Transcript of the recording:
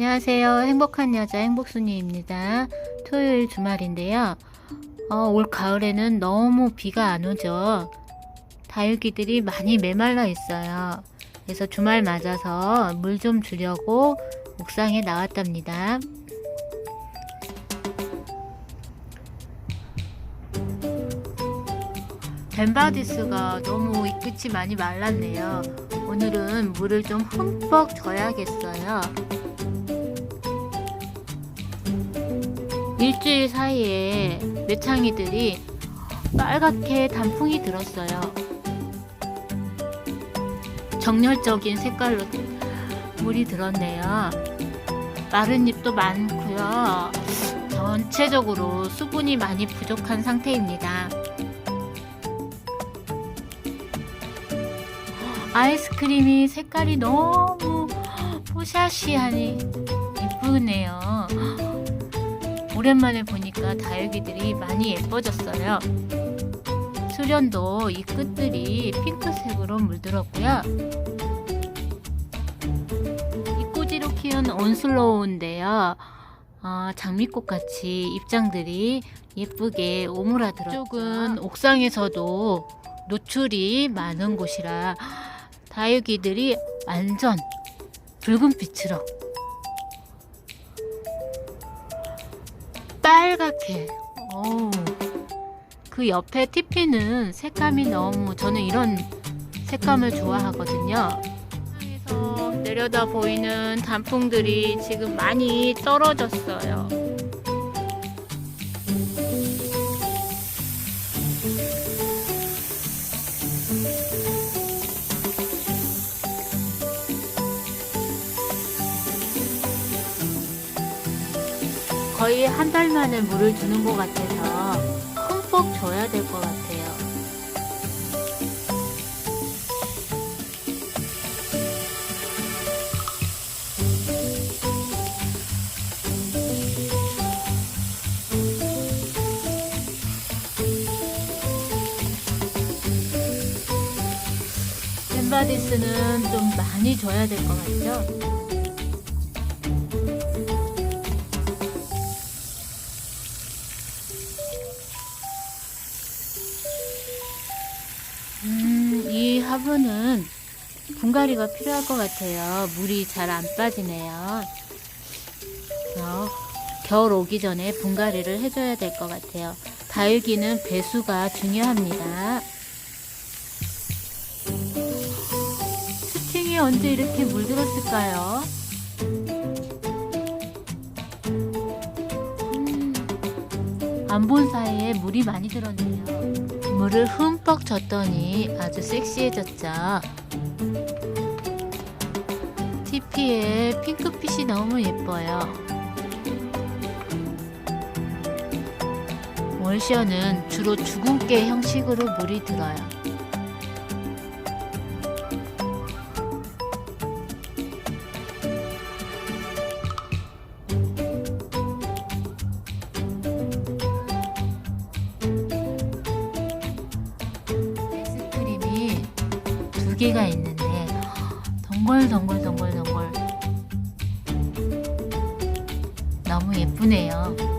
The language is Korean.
안녕하세요. 행복한 여자 행복순이입니다. 토요일 주말인데요. 어, 올 가을에는 너무 비가 안 오죠. 다육이들이 많이 메말라 있어요. 그래서 주말 맞아서 물 좀 주려고 옥상에 나왔답니다. 벤바디스가 너무 이 끝이 많이 말랐네요. 오늘은 물을 좀 흠뻑 줘야겠어요. 일주일 사이에 매창이들이 빨갛게 단풍이 들었어요. 정열적인 색깔로 물이 들었네요. 마른 잎도 많고요. 전체적으로 수분이 많이 부족한 상태입니다. 아이스크림이 색깔이 너무 뽀샤시하니 예쁘네요. 오랜만에 보니까 다육이들이 많이 예뻐졌어요. 수련도 이 끝들이 핑크색으로 물들었고요. 이 꼬지로 키운 온슬로우인데요. 어, 장미꽃 같이 잎장들이 예쁘게 오므라들었죠. 이쪽은 옥상에서도 노출이 많은 곳이라 다육이들이 완전 붉은 빛으로 빨갛게 어우 그 옆에 티피는 색감이 너무 저는 이런 색감을 좋아하거든요. 에서 내려다 보이는 단풍들이 지금 많이 떨어졌어요. 거의 한 달 만에 물을 주는 것 같아서 흠뻑 줘야 될 것 같아요. 벤바디스는 좀 많이 줘야 될 것 같죠? 음, 이 화분은 분갈이가 필요할 것 같아요. 물이 잘 안 빠지네요. 그래서 겨울 오기 전에 분갈이를 해줘야 될 것 같아요. 다육이는 배수가 중요합니다. 스팅이 언제 이렇게 물들었을까요? 안 본 사이에 물이 많이 들었네요. 물을 흠뻑 줬더니 아주 섹시해졌죠. TP의 핑크빛이 너무 예뻐요. 월시어는 주로 주근깨 형식으로 물이 들어요. 개가 있는데 덩글 덩글 덩글 덩글 너무 예쁘네요.